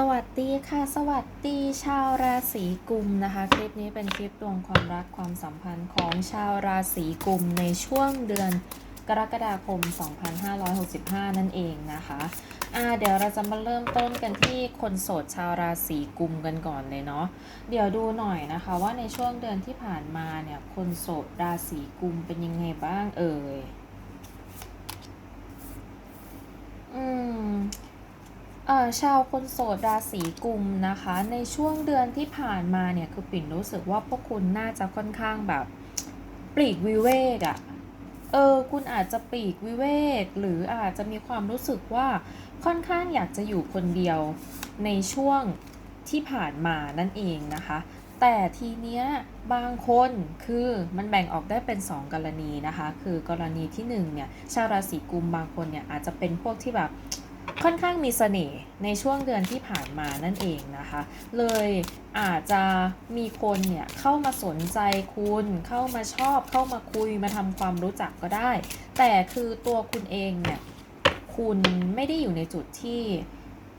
สวัสดีค่ะ สวัสดีชาวราศีกุมนะคะ คลิปนี้เป็นคลิปดวงความรักความสัมพันธ์ของชาวราศีกุมในช่วงเดือนกรกฎาคม 2565 นั่นเองนะคะอ่าเดี๋ยวเราจะมาเริ่มต้นกันที่คนโสดชาวราศีกุมกันก่อนเลยเนาะเดี๋ยวดูหน่อยนะคะว่าในช่วงเดือนที่ผ่านมาเนี่ยคนโสดราศีกุมเป็นยังไงบ้างเอ่ยอืม ชาวคนโสดราศีกุมนะคะ ในช่วงเดือนที่ผ่านมาเนี่ยคือปิ่นรู้สึกว่าพวกคุณน่าจะค่อนข้างแบบปลีกวิเวกอะ่ะเออคุณอาจจะปลีกวิเวก หรืออาจจะมีความรู้สึกว่าค่อนข้างอยากจะอยู่คนเดียวในช่วงที่ผ่านมานั่นเองนะคะ แต่ทีเนี้ยบางคนคือมันแบ่งออกได้เป็น 2 กรณีนะคะ คือกรณีที่1เนี่ยชาวราศีกุมบางคนเนี่ยอาจจะเป็นพวกที่แบบ ค่อนข้างมีเสน่ห์ในช่วงเดือนที่ผ่านมานั่นเองนะคะ เลยอาจจะมีคนเนี่ยเข้ามาสนใจคุณ เข้ามาชอบ เข้ามาคุยมาทำความรู้จักก็ได้ แต่คือตัวคุณเองเนี่ยคุณไม่ได้อยู่ในจุดที่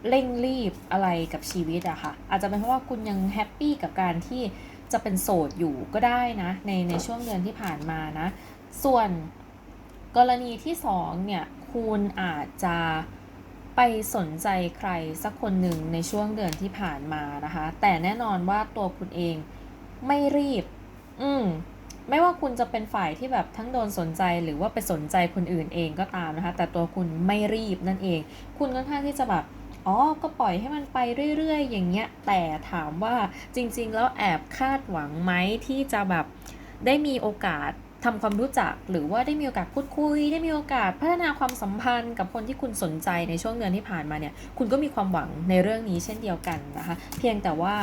เร่งรีบอะไรกับชีวิตอะค่ะ อาจจะเป็นเพราะว่าคุณยังแฮปปี้กับการที่จะเป็นโสดอยู่ก็ได้นะในในช่วงเดือนที่ผ่านมานะ ส่วนกรณีที่สองเนี่ยคุณอาจจะ ไปสนใจใครสักคนหนึ่งในช่วงเดือนที่ผ่านมานะคะ แต่แน่นอนว่าตัวคุณเองไม่รีบ อืมไม่ว่าคุณจะเป็นฝ่ายที่แบบทั้งโดนสนใจหรือว่าไปสนใจคนอื่นเองก็ตามนะคะ แต่ตัวคุณไม่รีบนั่นเอง คุณค่อนข้างที่จะแบบอ๋อ ก็ปล่อยให้มันไปเรื่อยๆ อย่างเงี้ย แต่ถามว่าจริงๆ แล้วแอบคาดหวังไหมที่จะแบบได้มีโอกาส ทำความรู้จักหรือว่าได้มีโอกาสพูดคุย ได้มีโอกาสพัฒนาความสัมพันธ์กับคนที่คุณสนใจในช่วงเดือนที่ผ่านมาเนี่ย คุณก็มีความหวังในเรื่องนี้เช่นเดียวกันนะคะ เพียงแต่ว่า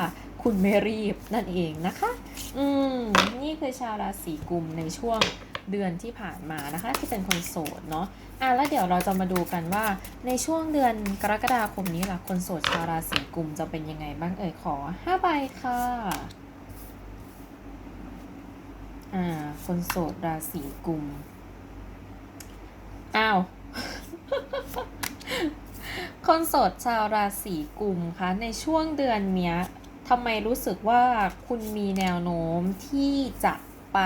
คุณไม่รีบนั่นเองนะคะ อืม นี่คือชาวราศีกุมในช่วงเดือนที่ผ่านมานะคะ ที่เป็นคนโสดเนาะอะแล้วเดี๋ยวเราจะมาดูกันว่าในช่วงเดือนกรกฎาคมนี้ล่ะคนโสดชาวราศีกุมจะเป็นยังไงบ้างเอ่ยขอ 5 ใบค่ะ อ่า คนโสดราศีกุม อ้าว คนโสดชาวราศีกุมคะ ในช่วงเดือนเนี้ยทำไมรู้สึกว่าคุณมีแนวโน้มที่จะไป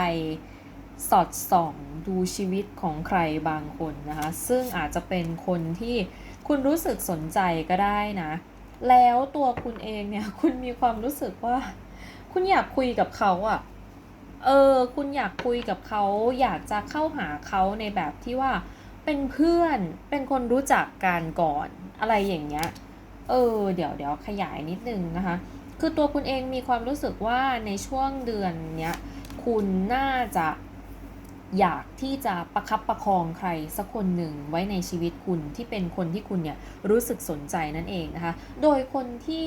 สอดส่องดูชีวิตของใครบางคนนะคะ ซึ่งอาจจะเป็นคนที่คุณรู้สึกสนใจก็ได้นะ แล้วตัวคุณเองเนี่ย คุณมีความรู้สึกว่า คุณอยากคุยกับเขาอะ เออคุณอยากคุยกับเขาอยากจะเข้าหาเขาในแบบที่ว่าเป็นเพื่อนเป็นคนรู้จักกันก่อนอะไรอย่างเงี้ยเออเดี๋ยวเดี๋ยวขยายนิดนึงนะคะ คือตัวคุณเองมีความรู้สึกว่าในช่วงเดือนเนี้ยคุณน่าจะ อยากที่จะประคับประคองใครสักคนหนึ่งไว้ในชีวิตคุณที่เป็นคนที่คุณเนี่ยรู้สึกสนใจนั่นเองนะคะ โดยคนที่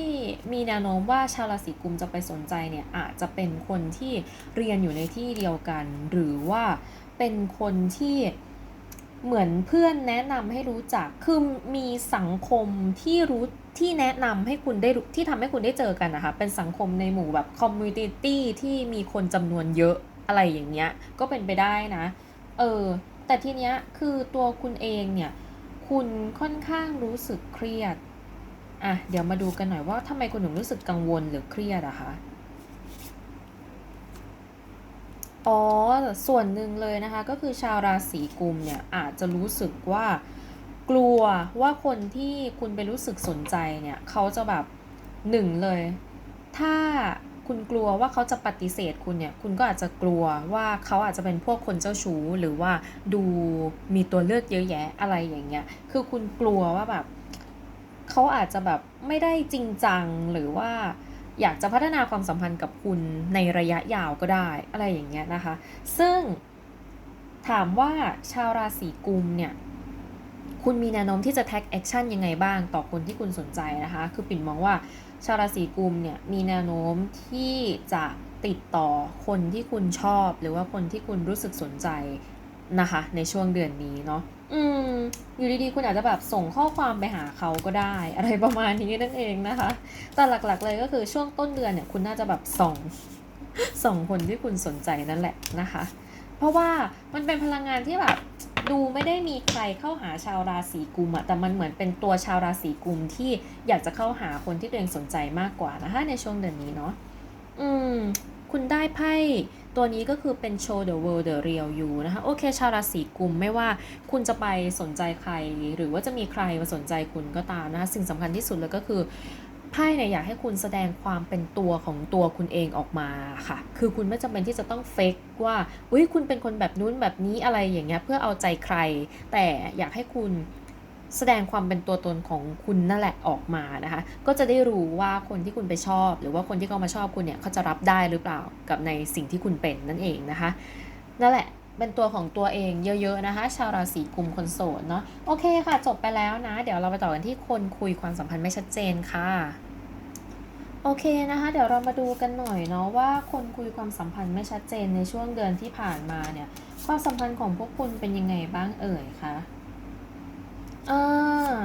มีแนวโน้มว่าชาวราศีกุมจะไปสนใจเนี่ยอาจจะเป็นคนที่เรียนอยู่ในที่เดียวกัน หรือว่าเป็นคนที่เหมือนเพื่อนแนะนำให้รู้จัก คือมีสังคมที่รู้ที่แนะนำให้คุณได้ที่ทำให้คุณได้เจอกันนะคะ เป็นสังคมในหมู่แบบคอมมูนิตี้ที่มีคนจำนวนเยอะ อะไรอย่างเงี้ย ก็เป็นไปได้นะ เออ แต่ทีเนี้ยคือตัวคุณเองเนี่ย คุณค่อนข้างรู้สึกเครียด อะ เดี๋ยวมาดูกันหน่อยว่าทำไมคุณถึงรู้สึกกังวลหรือเครียดอะคะ อ๋อ ส่วนหนึ่งเลยนะคะ ก็คือชาวราศีกุมเนี่ย อาจจะรู้สึกว่ากลัวว่าคนที่คุณไปรู้สึกสนใจเนี่ย เขาจะแบบหนึ่งเลย ถ้า คุณกลัวว่าเขาจะปฏิเสธคุณเนี่ย คุณก็อาจจะกลัวว่าเขาอาจจะเป็นพวกคนเจ้าชู้ หรือว่าดูมีตัวเลือกเยอะแยะอะไรอย่างเงี้ย คือคุณกลัวว่าแบบเขาอาจจะแบบไม่ได้จริงจังหรือว่าอยากจะพัฒนาความสัมพันธ์กับคุณในระยะยาวก็ได้อะไรอย่างเงี้ยนะคะ ซึ่งถามว่าชาวราศีกุมเนี่ย คุณมีแนวโน้มที่จะ take action ยังไงบ้างต่อคนที่คุณสนใจนะคะ คือปิ่นมองว่าชาวราศีกุมเนี่ยมีแนวโน้มที่จะติดต่อคนที่คุณชอบ หรือว่าคนที่คุณรู้สึกสนใจนะคะ ในช่วงเดือนนี้เนาะอืมอยู่ดีๆ คุณอาจจะแบบส่งข้อความไปหาเขาก็ได้ อะไรประมาณนี้นั่นเองนะคะ แต่หลักๆเลยก็คือช่วงต้นเดือนเนี่ยคุณน่าจะแบบส่องส่องคนที่คุณสนใจนั่นแหละนะคะ เพราะว่ามันเป็นพลังงานที่แบบ ดูไม่ได้มีใครเข้าหาชาวราศีกุมอะแต่มันเหมือนเป็นตัวชาวราศีกุมที่อยากจะเข้าหาคนที่ตัวเองสนใจมากกว่านะคะในช่วงเดือนนี้เนาะอืมคุณได้ไพ่ตัวนี้ก็คือเป็น show the world the real you นะคะ โอเค ชาวราศีกุมไม่ว่าคุณจะไปสนใจใคร หรือว่าจะมีใครมาสนใจคุณก็ตามนะคะ สิ่งสำคัญที่สุดเลยก็คือ ไพ่เนี่ยอยากให้คุณแสดงความเป็นตัวของตัวคุณเองออกมาค่ะ คือคุณไม่จำเป็นที่จะต้องเฟกว่าอุ้ยคุณเป็นคนแบบนู้นแบบนี้อะไรอย่างเงี้ยเพื่อเอาใจใคร แต่อยากให้คุณแสดงความเป็นตัวตนของคุณนั่นแหละออกมานะคะ ก็จะได้รู้ว่าคนที่คุณไปชอบ หรือว่าคนที่เขามาชอบคุณเนี่ยเขาจะรับได้หรือเปล่ากับในสิ่งที่คุณเป็นนั่นเองนะคะ นั่นแหละเป็นตัวของตัวเองเยอะๆนะคะ ชาวราศีกุมคนโสดเนาะโอเคค่ะ จบไปแล้วนะ เดี๋ยวเราไปต่อกันที่คนคุยความสัมพันธ์ไม่ชัดเจนค่ะ โอเคนะคะ เดี๋ยวเรามาดูกันหน่อยเนาะว่าคนคุยความสัมพันธ์ไม่ชัดเจนในช่วงเดือนที่ผ่านมาเนี่ย ความสัมพันธ์ของพวกคุณเป็นยังไงบ้างเอ่ยคะอ่า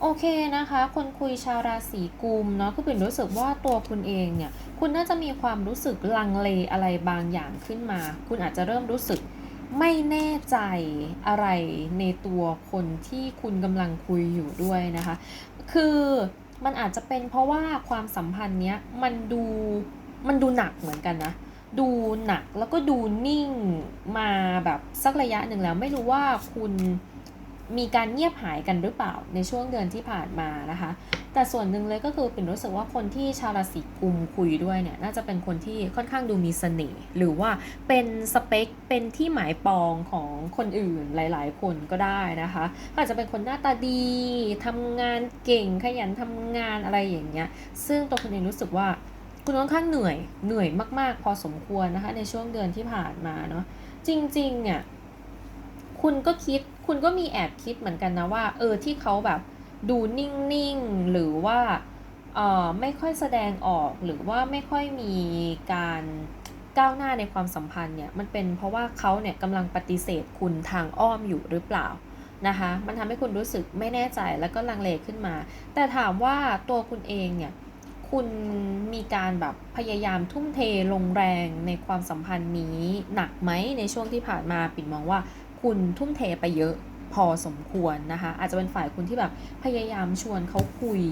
โอเคนะคะ คนคุยชาวราศีกุมเนาะคือเป็นรู้สึกว่าตัวคุณเองเนี่ย คุณน่าจะมีความรู้สึกลังเลอะไรบางอย่างขึ้นมา คุณอาจจะเริ่มรู้สึกไม่แน่ใจอะไรในตัวคนที่คุณกำลังคุยอยู่ด้วยนะคะ คือ มันอาจจะเป็นเพราะว่าความสัมพันธ์เนี้ยมันดูมันดูหนักเหมือนกันนะ ดูหนักแล้วก็ดูนิ่งมาแบบสักระยะหนึ่งแล้วไม่รู้ว่าคุณ มีการเงียบหายกันหรือเปล่าในช่วงเดือนที่ผ่านมานะคะ แต่ส่วนหนึ่งเลยก็คือเป็นรู้สึกว่าคนที่ชาวราศีกุมคุยด้วยเนี่ยน่าจะเป็นคนที่ค่อนข้างดูมีเสน่ห์หรือว่าเป็นสเปคเป็นที่หมายปองของคนอื่นหลาย ๆ คนก็ได้นะคะอาจจะเป็นคนหน้าตาดีทำงานเก่งขยันทำงานอะไรอย่างเงี้ยซึ่งตัวคุณเองรู้สึกว่าคุณค่อนข้างเหนื่อยเหนื่อยมาก ๆ พอสมควรนะคะในช่วงเดือนที่ผ่านมาเนาะจริง ๆ เนี่ย คุณก็คิด คุณก็มีแอบคิดเหมือนกันนะว่า เออที่เขาแบบดูนิ่งๆ หรือว่าเออไม่ค่อยแสดงออกหรือว่าไม่ค่อยมีการก้าวหน้าในความสัมพันธ์เนี่ยมันเป็นเพราะว่าเขาเนี่ยกำลังปฏิเสธคุณทางอ้อมอยู่หรือเปล่านะคะมันทำให้คุณรู้สึกไม่แน่ใจแล้วก็ลังเลขึ้นมา แต่ถามว่าตัวคุณเองเนี่ยคุณมีการแบบพยายามทุ่มเทลงแรงในความสัมพันธ์นี้หนักไหมในช่วงที่ผ่านมาปิ่นมองว่า คุณทุ่มเทไปเยอะพอสมควรนะคะ อาจจะเป็นฝ่ายคุณที่แบบพยายามชวนเขาคุย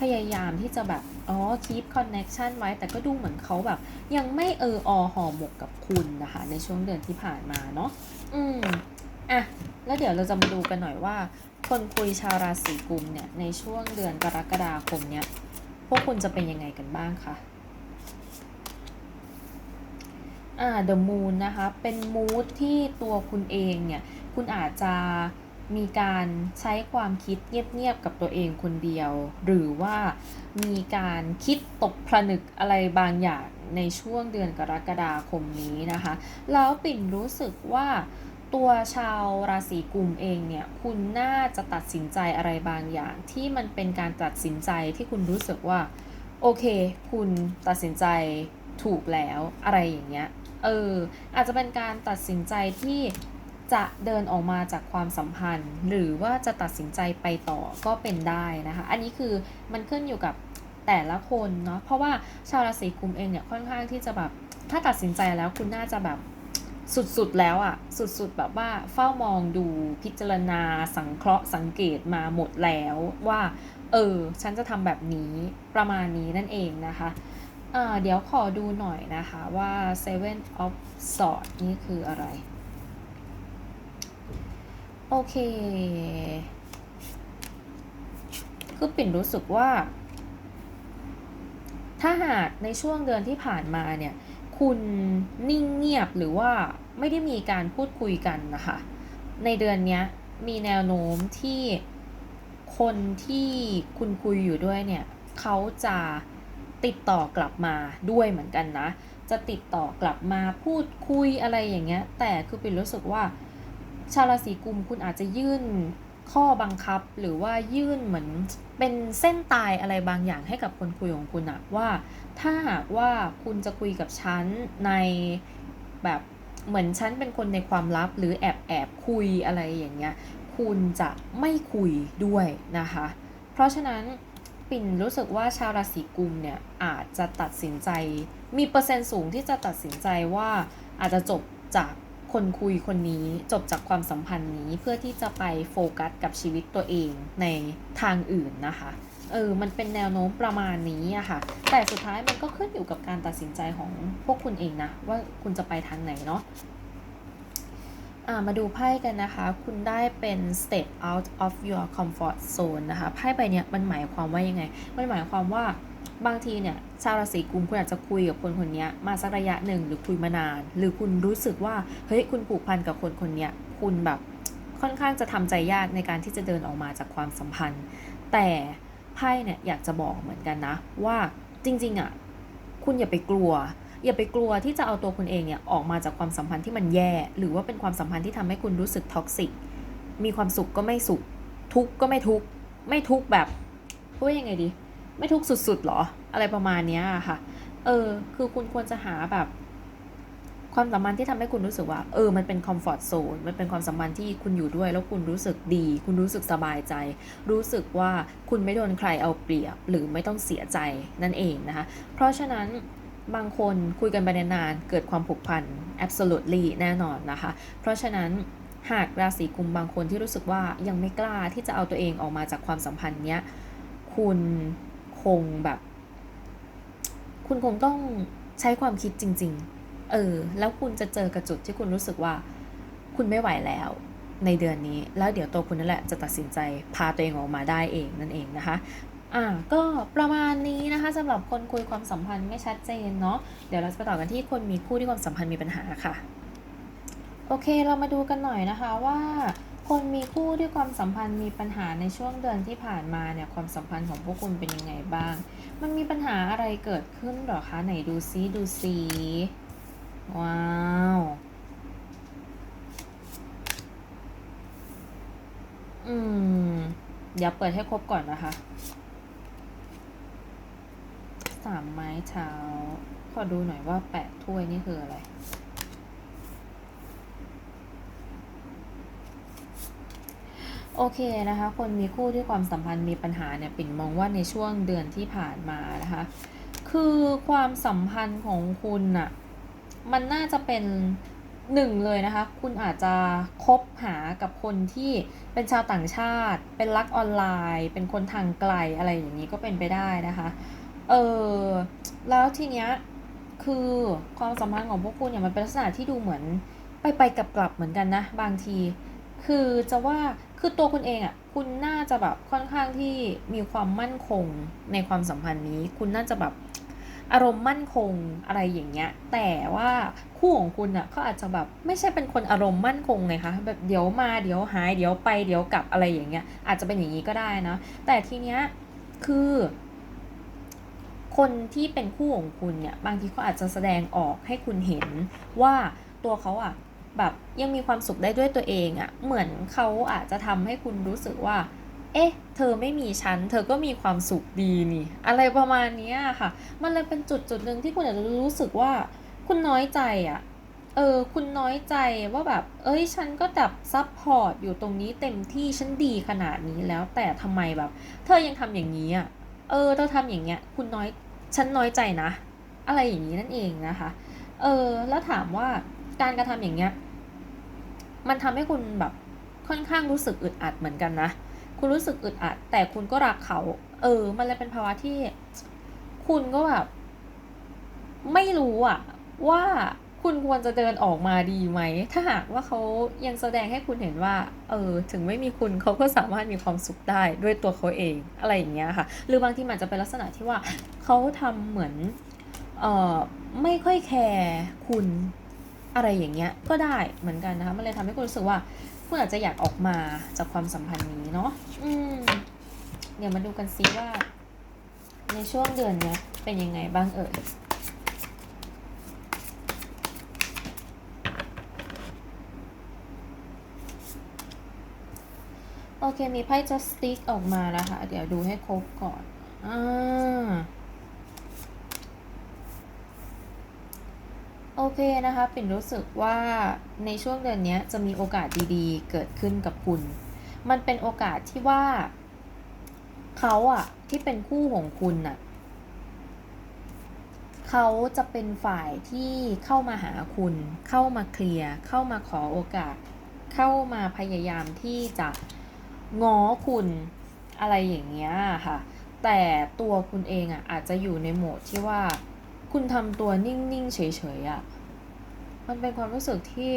พยายามที่จะแบบอ๋อ keep connection ไว้ แต่ก็ดูเหมือนเขาแบบ ยังไม่เอออห่อหมกกับคุณนะคะ ในช่วงเดือนที่ผ่านมาเนาะอืมอะแล้วเดี๋ยวเราจะมาดูกันหน่อยว่า คนคุยชาวราศีกุมเนี่ยในช่วงเดือนกรกฎาคมเนี่ยพวกคุณจะเป็นยังไงกันบ้างคะ อ่า The Moon นะคะ เป็นมูดที่ตัวคุณเองเนี่ย คุณอาจจะมีการใช้ความคิดเงียบๆกับตัวเองคนเดียว หรือว่ามีการคิดตกผลึกอะไรบางอย่างในช่วงเดือนกรกฎาคมนี้นะคะ แล้วปิ่นรู้สึกว่าตัวชาวราศีกุมเองเนี่ย คุณน่าจะตัดสินใจอะไรบางอย่าง ที่มันเป็นการตัดสินใจที่คุณรู้สึกว่า โอเค คุณตัดสินใจถูกแล้วอะไรอย่างเงี้ย เอออาจจะเป็นการตัดสินใจที่จะเดินออกมาจากความสัมพันธ์ หรือว่าจะตัดสินใจไปต่อก็เป็นได้นะคะ อันนี้คือมันขึ้นอยู่กับแต่ละคนเนาะเพราะว่าชาวราศีกุมเองเนี่ยค่อนข้างที่จะแบบถ้าตัดสินใจแล้วคุณน่าจะแบบสุดๆแล้วอะสุดๆแบบว่าเฝ้ามองดูพิจารณาสังเคราะห์สังเกตมาหมดแล้วว่า เออ ฉันจะทำแบบนี้ประมาณนี้นั่นเองนะคะ เดี๋ยวขอดูหน่อยนะคะว่า Seven of Swords นี่คืออะไร โอเค คือปิ่นรู้สึกว่า ถ้าหากในช่วงเดือนที่ผ่านมาเนี่ย คุณนิ่งเงียบหรือว่าไม่ได้มีการพูดคุยกันนะคะ ในเดือนนี้มีแนวโน้มที่คนที่คุณคุยอยู่ด้วยเนี่ย เขาจะ ติดต่อกลับมาด้วยเหมือนกันนะ จะติดต่อกลับมาพูดคุยอะไรอย่างเงี้ย แต่คือปิ่นรู้สึกว่า ชาวราศีกุมคุณอาจจะยื่นข้อบังคับหรือว่ายื่นเหมือนเป็นเส้นตายอะไรบางอย่างให้กับคนคุยของคุณอะว่า ถ้าหากว่าคุณจะคุยกับฉันในแบบเหมือนฉันเป็นคนในความลับหรือแอบแอบคุยอะไรอย่างเงี้ย คุณจะไม่คุยด้วยนะคะ เพราะฉะนั้น ปินรู้สึกว่าชาวราศีกุมเนี่ยอาจจะตัดสินใจ มีเปอร์เซ็นต์สูงที่จะตัดสินใจว่าอาจจะจบจากคนคุยคนนี้จบจากความสัมพันธ์นี้เพื่อที่จะไปโฟกัสกับชีวิตตัวเองในทางอื่นนะคะเออมันเป็นแนวโน้มประมาณนี้อะค่ะ แต่สุดท้ายมันก็ขึ้นอยู่กับการตัดสินใจของพวกคุณเองนะ ว่าคุณจะไปทางไหนเนาะ มาดูไพ่กันนะคะ คุณได้เป็น step out of your comfort zone นะคะ ไพ่ใบเนี้ยมันหมายความว่ายังไง มันหมายความว่าบางทีเนี่ยชาวราศีกุมคุณอาจจะคุยกับคนคนนี้มาสักระยะหนึ่งหรือคุยมานาน หรือคุณรู้สึกว่าเฮ้ยคุณผูกพันกับคนคนนี้คุณแบบค่อนข้างจะทำใจยากในการที่จะเดินออกมาจากความสัมพันธ์ แต่ไพ่เนี่ยอยากจะบอกเหมือนกันนะว่าจริงๆอะคุณอย่าไปกลัว อย่าไปกลัวที่จะเอาตัวคุณเองเนี่ยออกมาจากความสัมพันธ์ที่มันแย่ หรือว่าเป็นความสัมพันธ์ที่ทำให้คุณรู้สึกท็อกซิกมีความสุขก็ไม่สุข ทุกข์ก็ไม่ทุกข์ไม่ทุกแบบพูดยังไงดี ไม่ทุกข์สุดๆหรอ อะไรประมาณเนี้ยค่ะ เออ คือคุณควรจะหาแบบ ความสัมพันธ์ที่ทำให้คุณรู้สึกว่า เออ มันเป็นคอมฟอร์ทโซน มันเป็นความสัมพันธ์ที่คุณอยู่ด้วย แล้วคุณรู้สึกดี คุณรู้สึกสบายใจ รู้สึกว่าคุณไม่โดนใครเอาเปรียบ หรือไม่ต้องเสียใจนั่นเองนะคะ เพราะฉะนั้น บางคนคุยกันไปนานๆเกิดความผูกพัน absolutely แน่นอนนะคะ เพราะฉะนั้นหากราศีกุมบางคนที่รู้สึกว่ายังไม่กล้าที่จะเอาตัวเองออกมาจากความสัมพันธ์เนี้ย คุณคงแบบ คุณคงต้องใช้ความคิดจริง ๆ เออ แล้วคุณจะเจอกับจุดที่คุณรู้สึกว่า คุณไม่ไหวแล้ว ในเดือนนี้ แล้วเดี๋ยวตัวคุณนั่นแหละจะตัดสินใจพาตัวเองออกมาได้เองนั่นเองนะคะ อ่าก็ประมาณนี้นะคะสำหรับคนคุยความสัมพันธ์ไม่ชัดเจนเนาะเดี๋ยวเราจะไปต่อกันที่คนมีคู่ที่ความสัมพันธ์มีปัญหาค่ะ โอเคเรามาดูกันหน่อยนะคะว่าคนมีคู่ที่ความสัมพันธ์มีปัญหาในช่วงเดือนที่ผ่านมาเนี่ยความสัมพันธ์ของพวกคุณเป็นยังไงบ้าง มันมีปัญหาอะไรเกิดขึ้นหรอคะไหนดูซิดูซิว้าวอืมเดี๋ยวเปิดให้ครบก่อนนะคะ สามไม้เท้า ขอดูหน่อยว่าแปะถ้วยนี่คืออะไร โอเคนะคะ คนมีคู่ที่ความสัมพันธ์มีปัญหาเนี่ยปิ่นมองว่าในช่วงเดือนที่ผ่านมานะคะ คือความสัมพันธ์ของคุณน่ะ มันน่าจะเป็นหนึ่งเลยนะคะ คุณอาจจะคบหากับคนที่เป็นชาวต่างชาติ เป็นรักออนไลน์ เป็นคนทางไกลอะไรอย่างนี้ก็เป็นไปได้นะคะ เออแล้วทีเนี้ยคือความสัมพันธ์ของพวกคุณเนี่ยมันเป็นลักษณะที่ดูเหมือนไปไปกลับกลับเหมือนกันนะ บางที คือจะว่าคือตัวคุณเองอะ่ะ คุณน่าจะแบบค่อนข้างที่มีความมั่นคงในความสัมพันธ์นี้ คุณน่าจะแบบอารมณ์มั่นคงอะไรอย่างเงี้ย แต่ว่าคู่ของคุณอะ่ะเขาอาจจะแบบไม่ใช่เป็นคนอารมณ์มั่นคงไงคะแบบเดี๋ยวมาเดี๋ยวหายเดี๋ยวไปเดี๋ยวกลับอะไรอย่างเงี้ย อาจจะเป็นอย่างนี้ก็ได้นะแต่ทีเนี้ยคือ คนที่เป็นคู่ของคุณเนี่ยบางทีเขาอาจจะแสดงออกให้คุณเห็นว่าตัวเขาอะแบบยังมีความสุขได้ด้วยตัวเองอะเหมือนเขาอาจจะทำให้คุณรู้สึกว่า เอ๊ะ เธอไม่มีฉัน เธอก็มีความสุขดีนี่ อะไรประมาณนี้ค่ะ มันเลยเป็นจุดจุดหนึ่งที่คุณอาจจะรู้สึกว่า คุณน้อยใจอะเออ คุณน้อยใจว่าแบบ เอ้ย ฉันก็แบบซับพอร์ตอยู่ตรงนี้เต็มที่ ฉันดีขนาดนี้แล้ว แต่ทำไมแบบ เธอยังทำอย่างนี้อะเออ เธอทำอย่างเงี้ย คุณน้อย ฉันน้อยใจนะ อะไรอย่างนี้นั่นเองนะคะ เออแล้วถามว่าการกระทำอย่างเงี้ย มันทำให้คุณแบบค่อนข้างรู้สึกอึดอัดเหมือนกันนะ คุณรู้สึกอึดอัด แต่คุณก็รักเขา เออ มันเลยเป็นภาวะที่คุณก็แบบ ไม่รู้อะว่า คุณควรจะเดินออกมาดีไหม ถ้าหากว่าเขายังแสดงให้คุณเห็นว่า เออ ถึงไม่มีคุณเขาก็สามารถมีความสุขได้ด้วยตัวเขาเอง อะไรอย่างเงี้ยค่ะ หรือบางทีมันอาจจะเป็นลักษณะที่ว่าเขาทำเหมือน เออไม่ค่อยแคร์คุณอะไรอย่างเงี้ย ก็ได้เหมือนกันนะคะ มันเลยทำให้คุณรู้สึกว่า คุณอาจจะอยากออกมาจากความสัมพันธ์นี้เนาะ อืม เดี๋ยวมาดูกันซิว่า ในช่วงเดือนเนี้ยเป็นยังไงบ้างเอ่ย โอเค มีไพ่ justice ออกมาแล้วค่ะเดี๋ยวดูให้ครบก่อนอ่าโอเคนะคะ ปิ่นรู้สึกว่าในช่วงเดือนนี้จะมีโอกาสดีๆ เกิดขึ้นกับคุณ มันเป็นโอกาสที่ว่าเขาอะที่เป็นคู่ของคุณอะเขาจะเป็นฝ่ายที่เข้ามาหาคุณ เข้ามาเคลียร์ เข้ามาขอโอกาส เข้ามาพยายามที่จะ ง้อคุณอะไรอย่างเงี้ยค่ะ แต่ตัวคุณเองอะอาจจะอยู่ในโหมดที่ว่า คุณทำตัวนิ่งๆเฉยๆอะมันเป็นความรู้สึกที่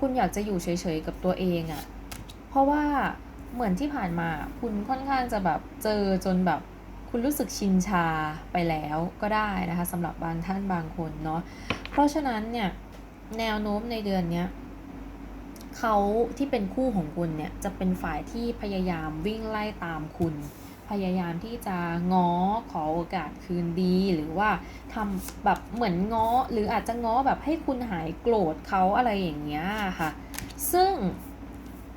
คุณอยากจะอยู่เฉยๆกับตัวเองอะ เพราะว่าเหมือนที่ผ่านมาคุณค่อนข้างจะแบบเจอจนแบบคุณรู้สึกชินชาไปแล้วก็ได้นะคะสำหรับบางท่านบางคนเนาะเพราะฉะนั้นเนี่ยแนวโน้มในเดือนเนี้ย เขาที่เป็นคู่ของคุณเนี่ยจะเป็นฝ่ายที่พยายามวิ่งไล่ตามคุณ พยายามที่จะง้อขอโอกาสคืนดีหรือว่าทำแบบเหมือนง้อหรืออาจจะง้อแบบให้คุณหายโกรธเขาอะไรอย่างเงี้ยค่ะ ซึ่ง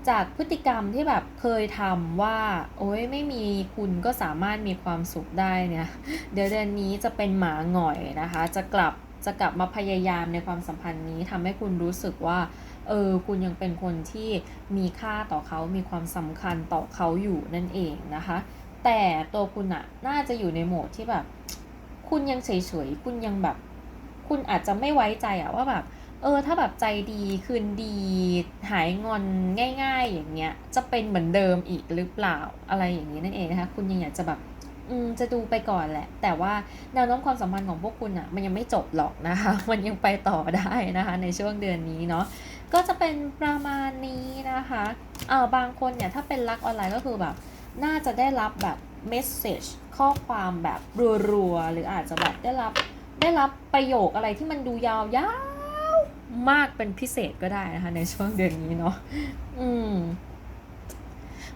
จากพฤติกรรมที่แบบเคยทำว่า โอ้ยไม่มีคุณก็สามารถมีความสุขได้เนี่ย เดี๋ยวเดือนนี้จะเป็นหมาหงอยนะคะ จะกลับ จะกลับมาพยายามในความสัมพันธ์นี้ทำให้คุณรู้สึกว่า เออ คุณยังเป็นคนที่มีค่าต่อเขามีความสำคัญต่อเขาอยู่นั่นเองนะคะ แต่ตัวคุณอะน่าจะอยู่ในโหมดที่แบบ คุณยังเฉยๆ คุณยังแบบ คุณอาจจะไม่ไว้ใจอะว่าแบบ เออ ถ้าแบบใจดีคืนดี หายงอนง่าย ๆ อย่างเงี้ย จะเป็นเหมือนเดิมอีกหรือเปล่าอะไรอย่างนี้นั่นเองนะคะ คุณยังอยากจะแบบ อืมจะดูไปก่อนแหละ แต่ว่าแนวโน้มความสัมพันธ์ของพวกคุณอะมันยังไม่จบหรอกนะคะ มันยังไปต่อได้นะคะ ในช่วงเดือนนี้เนาะก็จะเป็นประมาณนี้นะคะเออบางคนเนี่ยถ้าเป็นรักออนไลน์ก็คือแบบ น่าจะได้รับแบบเมสเซจข้อความแบบรัวๆ หรืออาจจะแบบได้รับได้รับประโยคอะไรที่มันดูยาวยาวมากเป็นพิเศษก็ได้นะคะ ในช่วงเดือนนี้เนาะอืม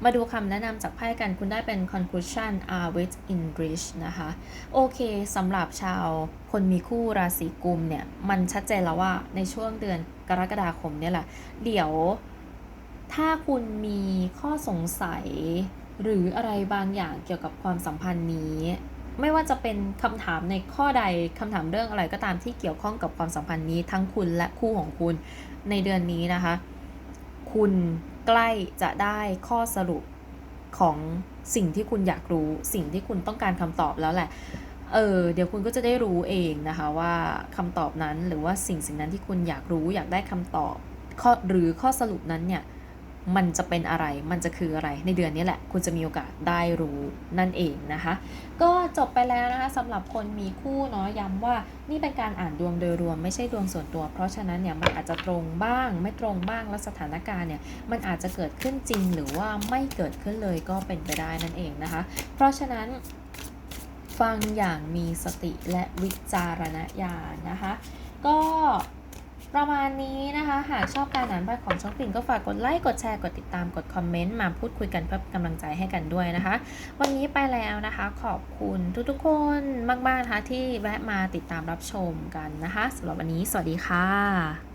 มาดูคำแนะนำจากไพ่กันคุณได้เป็น conclusion are with English นะคะ โอเคสำหรับชาวคนมีคู่ราศีกุมเนี่ย มันชัดเจนแล้วว่าในช่วงเดือนกรกฎาคมเนี่ยแหละ เดี๋ยวถ้าคุณมีข้อสงสัย หรืออะไรบางอย่างเกี่ยวกับความสัมพันธ์นี้ ไม่ว่าจะเป็นคำถามในข้อใดคำถามเรื่องอะไรก็ตามที่เกี่ยวข้องกับความสัมพันธ์นี้ทั้งคุณและคู่ของคุณในเดือนนี้นะคะ คุณ ใกล้จะได้ข้อสรุปของสิ่งที่คุณอยากรู้สิ่งที่คุณต้องการคำตอบแล้วแหละ เออเดี๋ยวคุณก็จะได้รู้เองนะคะว่าคำตอบนั้นหรือว่าสิ่งสิ่งนั้นที่คุณอยากรู้อยากได้คำตอบข้อหรือข้อสรุปนั้นเนี่ย มันจะเป็นอะไร มันจะคืออะไร ในเดือนนี้แหละ คุณจะมีโอกาสได้รู้นั่นเองนะคะ ก็จบไปแล้วนะคะสำหรับคนมีคู่เนาะย้ำว่านี่เป็นการอ่านดวงโดยรวมไม่ใช่ดวงส่วนตัว เพราะฉะนั้นเนี่ยมันอาจจะตรงบ้าง ไม่ตรงบ้างและสถานการณ์เนี่ยมันอาจจะเกิดขึ้นจริงหรือว่าไม่เกิดขึ้นเลยก็เป็นไปได้นั่นเองนะคะ เพราะฉะนั้นฟังอย่างมีสติและวิจารณญาณนะคะ ก็ ประมาณนี้นะคะ หากชอบการอ่านไพ่ของช่องปิ่นก็ฝากกดไลค์ กดแชร์ กดติดตาม กดคอมเมนต์ มาพูดคุยกันเพื่อกำลังใจให้กันด้วยนะคะ วันนี้ไปแล้วนะคะ ขอบคุณทุกๆคนมากๆนะคะที่แวะมาติดตามรับชมกันนะคะสำหรับวันนี้ สวัสดีค่ะ